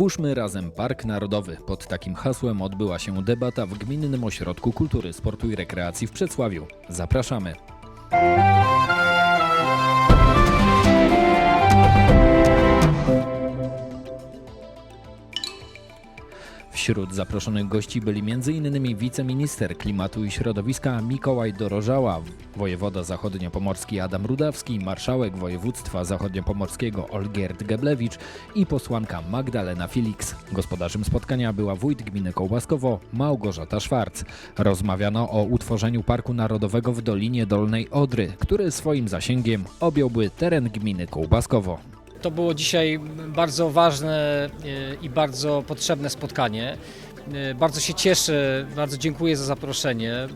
Stwórzmy razem Park Narodowy. Pod takim hasłem odbyła się debata w Gminnym Ośrodku Kultury, Sportu i Rekreacji w Przedsławiu. Zapraszamy. Wśród zaproszonych gości byli m.in. wiceminister klimatu i środowiska Mikołaj Dorożała, wojewoda zachodniopomorski Adam Rudawski, marszałek województwa zachodniopomorskiego Olgierd Geblewicz i posłanka Magdalena Felix. Gospodarzem spotkania była wójt gminy Kołbaskowo Małgorzata Szwarc. Rozmawiano o utworzeniu Parku Narodowego w Dolinie Dolnej Odry, który swoim zasięgiem objąłby teren gminy Kołbaskowo. To było dzisiaj bardzo ważne e, i bardzo potrzebne spotkanie. E, Bardzo się cieszę, bardzo dziękuję za zaproszenie. E,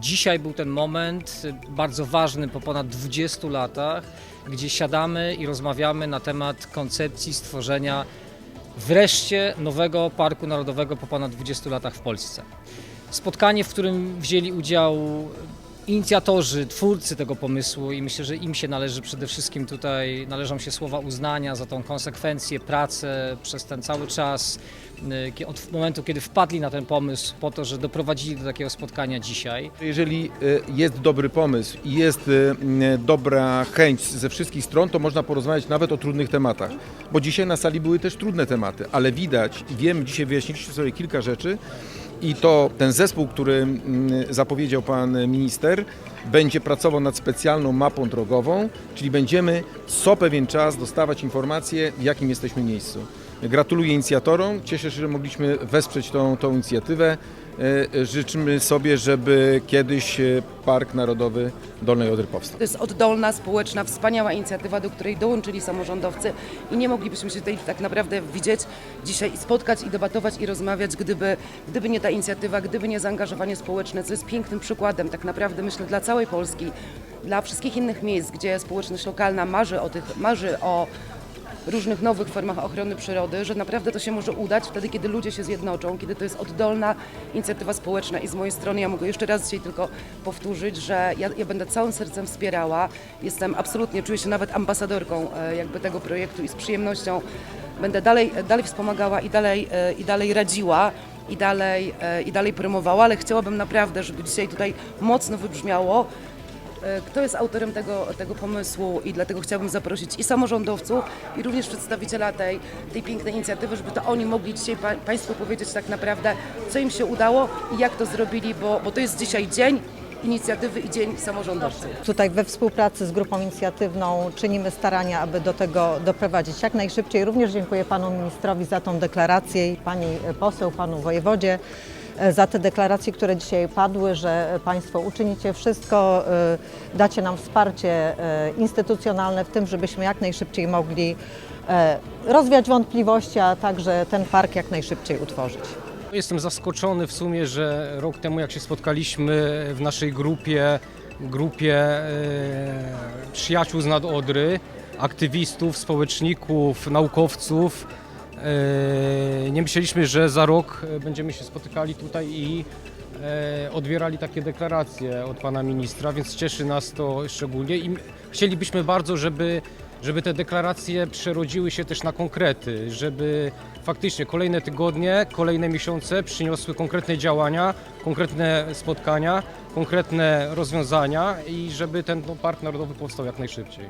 Dzisiaj był ten moment bardzo ważny po ponad 20 latach, gdzie siadamy i rozmawiamy na temat koncepcji stworzenia wreszcie nowego Parku Narodowego po ponad 20 latach w Polsce. Spotkanie, w którym wzięli udział inicjatorzy, twórcy tego pomysłu i myślę, że im się należy przede wszystkim tutaj, należą się słowa uznania za tą konsekwencję, pracę przez ten cały czas, y, od momentu, kiedy wpadli na ten pomysł po to, że doprowadzili do takiego spotkania dzisiaj. Jeżeli y, jest dobry pomysł i jest y, dobra chęć ze wszystkich stron, to można porozmawiać nawet o trudnych tematach. Bo dzisiaj na sali były też trudne tematy, ale widać i wiemy, dzisiaj wyjaśniliście sobie kilka rzeczy i to ten zespół, który mm, zapowiedział pan minister, będzie pracował nad specjalną mapą drogową, czyli będziemy co pewien czas dostawać informacje, w jakim jesteśmy miejscu. Gratuluję inicjatorom, cieszę się, że mogliśmy wesprzeć tą, tą inicjatywę. E, Życzymy sobie, żeby kiedyś e, Park Narodowy Dolnej Odry powstał. To jest oddolna, społeczna, wspaniała inicjatywa, do której dołączyli samorządowcy i nie moglibyśmy się tutaj tak naprawdę widzieć dzisiaj spotkać i debatować i rozmawiać, gdyby, gdyby nie ta inicjatywa, gdyby nie zaangażowanie społeczne, co jest pięknym przykładem tak naprawdę myślę dla całej Polski, dla wszystkich innych miejsc, gdzie społeczność lokalna marzy o, tych, marzy o różnych nowych formach ochrony przyrody, że naprawdę to się może udać wtedy, kiedy ludzie się zjednoczą, kiedy to jest oddolna inicjatywa społeczna i z mojej strony ja mogę jeszcze raz dzisiaj tylko powtórzyć, że ja, ja będę całym sercem wspierała. Jestem absolutnie, czuję się nawet ambasadorką e, jakby tego projektu i z przyjemnością będę dalej, dalej wspomagała i dalej, e, i dalej radziła i dalej, e, i dalej promowała, ale chciałabym naprawdę, żeby dzisiaj tutaj mocno wybrzmiało, E, kto jest autorem tego, tego pomysłu i dlatego chciałabym zaprosić i samorządowców, i również przedstawiciela tej, tej pięknej inicjatywy, żeby to oni mogli dzisiaj pa, Państwu powiedzieć tak naprawdę, co im się udało i jak to zrobili, bo, bo to jest dzisiaj dzień inicjatywy i dzień samorządowców. Tutaj we współpracy z grupą inicjatywną czynimy starania, aby do tego doprowadzić jak najszybciej. Również dziękuję panu ministrowi za tą deklarację i pani poseł, panu wojewodzie e, za te deklaracje, które dzisiaj padły, że państwo uczynicie wszystko, e, dacie nam wsparcie e, instytucjonalne w tym, żebyśmy jak najszybciej mogli e, rozwiać wątpliwości, a także ten park jak najszybciej utworzyć. Jestem zaskoczony w sumie, że rok temu jak się spotkaliśmy w naszej grupie, grupie e, przyjaciół z Nadodry, aktywistów, społeczników, naukowców, e, nie myśleliśmy, że za rok będziemy się spotykali tutaj i e, odbierali takie deklaracje od pana ministra, więc cieszy nas to szczególnie i chcielibyśmy bardzo, żeby, żeby te deklaracje przerodziły się też na konkrety, żeby faktycznie kolejne tygodnie, kolejne miesiące przyniosły konkretne działania, konkretne spotkania, konkretne rozwiązania i żeby ten no, Park Narodowy powstał jak najszybciej.